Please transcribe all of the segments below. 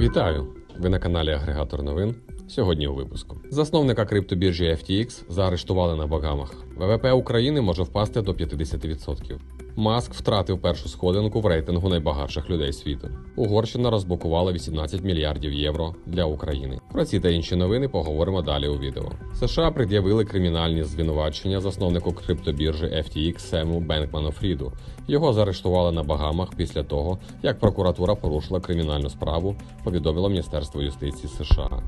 Вітаю! Ви на каналі Агрегатор новин. Сьогодні у випуску. Засновника криптобіржі FTX заарештували на Багамах. ВВП України може впасти до 50%. Маск втратив першу сходинку в рейтингу найбагатших людей світу. Угорщина розблокувала 18 мільярдів євро для України. Про ці та інші новини поговоримо далі у відео. США пред'явили кримінальні звинувачення засновнику криптобіржі FTX Сему Бенкману Фріду. Його заарештували на Багамах після того, як прокуратура порушила кримінальну справу, повідомило Міністерство юстиції США.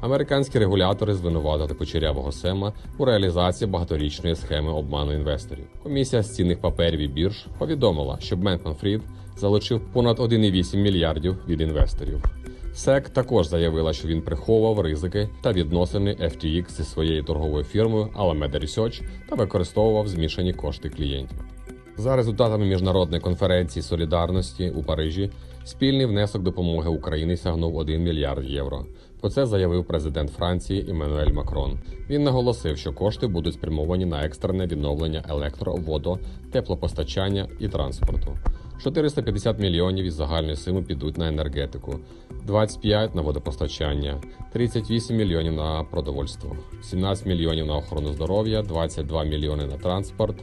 Американські регулятори звинуватили кучерявого Сема у реалізації багаторічної схеми обману інвесторів. Комісія з цінних паперів і бірж повідомила, що Бенкман Фрід залучив понад 1,8 мільярдів від інвесторів. SEC також заявила, що він приховував ризики та відносини FTX зі своєю торговою фірмою Alameda Research та використовував змішані кошти клієнтів. За результатами міжнародної конференції солідарності у Парижі спільний внесок допомоги Україні сягнув 1 мільярд євро. Про це заявив президент Франції Еммануель Макрон. Він наголосив, що кошти будуть спрямовані на екстрене відновлення електро, водо, теплопостачання і транспорту. 450 мільйонів із загальної суми підуть на енергетику, 25 на водопостачання, 38 мільйонів на продовольство, 17 мільйонів на охорону здоров'я, 22 мільйони на транспорт.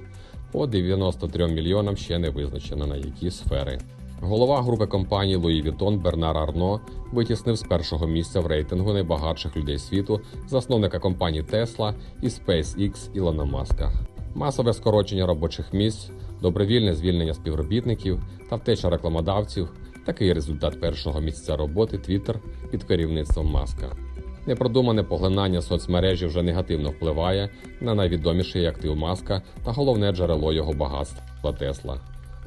По 93 мільйонам ще не визначено на які сфери. Голова групи компаній Луї Вітон Бернар Арно витіснив з першого місця в рейтингу найбагатших людей світу засновника компаній Tesla і SpaceX Ілона Маска. Масове скорочення робочих місць, добровільне звільнення співробітників та втеча рекламодавців такий результат першого місця роботи Twitter під керівництвом Маска. Непродумане поглинання соцмережі вже негативно впливає на найвідоміший актив Маска та головне джерело його багатства Тесла.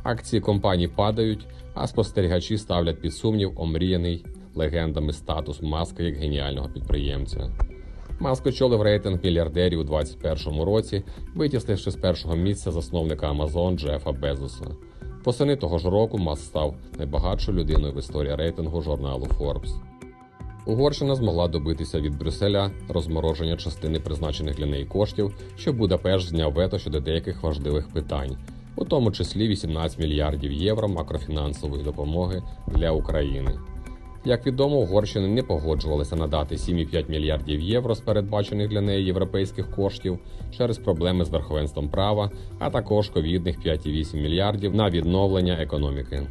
Акції компаній падають, а спостерігачі ставлять під сумнів омріяний легендами статус Маска як геніального підприємця. Маск очолив рейтинг мільярдерів у 2021 році, витіснивши з першого місця засновника Amazon Джефа Безоса. Восени того ж року Маск став найбагатшою людиною в історії рейтингу журналу Forbes. Угорщина змогла добитися від Брюсселя розмороження частини призначених для неї коштів, щоб Будапешт зняв вето щодо деяких важливих питань, у тому числі 18 мільярдів євро макрофінансової допомоги для України. Як відомо, Угорщина не погоджувалася надати 7,5 мільярдів євро з передбачених для неї європейських коштів через проблеми з верховенством права, а також ковідних 5,8 мільярдів на відновлення економіки.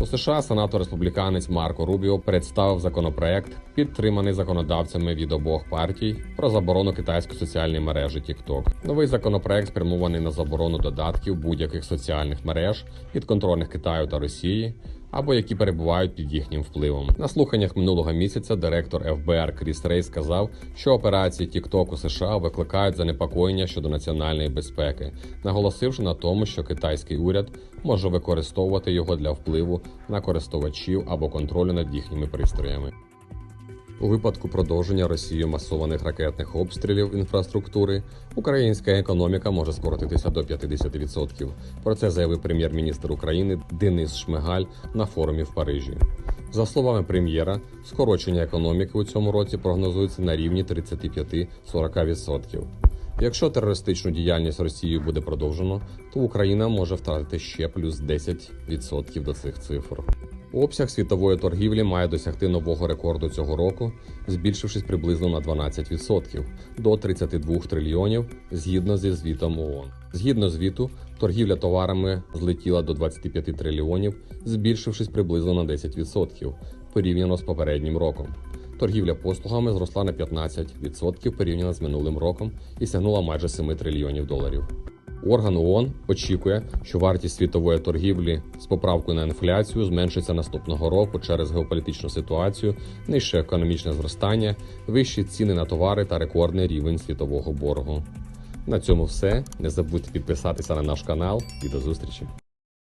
У США сенатор республіканець Марко Рубіо представив законопроект, підтриманий законодавцями від обох партій, про заборону китайської соціальної мережі TikTok. Новий законопроект спрямований на заборону додатків будь-яких соціальних мереж підконтрольних Китаю та Росії. Або які перебувають під їхнім впливом на слуханнях минулого місяця. Директор ФБР Кріс Рей сказав, що операції TikTok у США викликають занепокоєння щодо національної безпеки, наголосивши на тому, що китайський уряд може використовувати його для впливу на користувачів або контролю над їхніми пристроями. У випадку продовження Росією масованих ракетних обстрілів інфраструктури українська економіка може скоротитися до 50%. Про це заявив прем'єр-міністр України Денис Шмигаль на форумі в Парижі. За словами прем'єра, скорочення економіки у цьому році прогнозується на рівні 35-40%. Якщо терористичну діяльність Росією буде продовжено, то Україна може втратити ще плюс 10% до цих цифр. Обсяг світової торгівлі має досягти нового рекорду цього року, збільшившись приблизно на 12% до 32 трильйонів згідно зі звітом ООН. Згідно звіту, торгівля товарами злетіла до 25 трильйонів, збільшившись приблизно на 10% порівняно з попереднім роком. Торгівля послугами зросла на 15% порівняно з минулим роком і сягнула майже 7 трильйонів доларів. Орган ООН очікує, що вартість світової торгівлі з поправкою на інфляцію зменшиться наступного року через геополітичну ситуацію, нижче економічне зростання, вищі ціни на товари та рекордний рівень світового боргу. На цьому все. Не забудьте підписатися на наш канал і до зустрічі.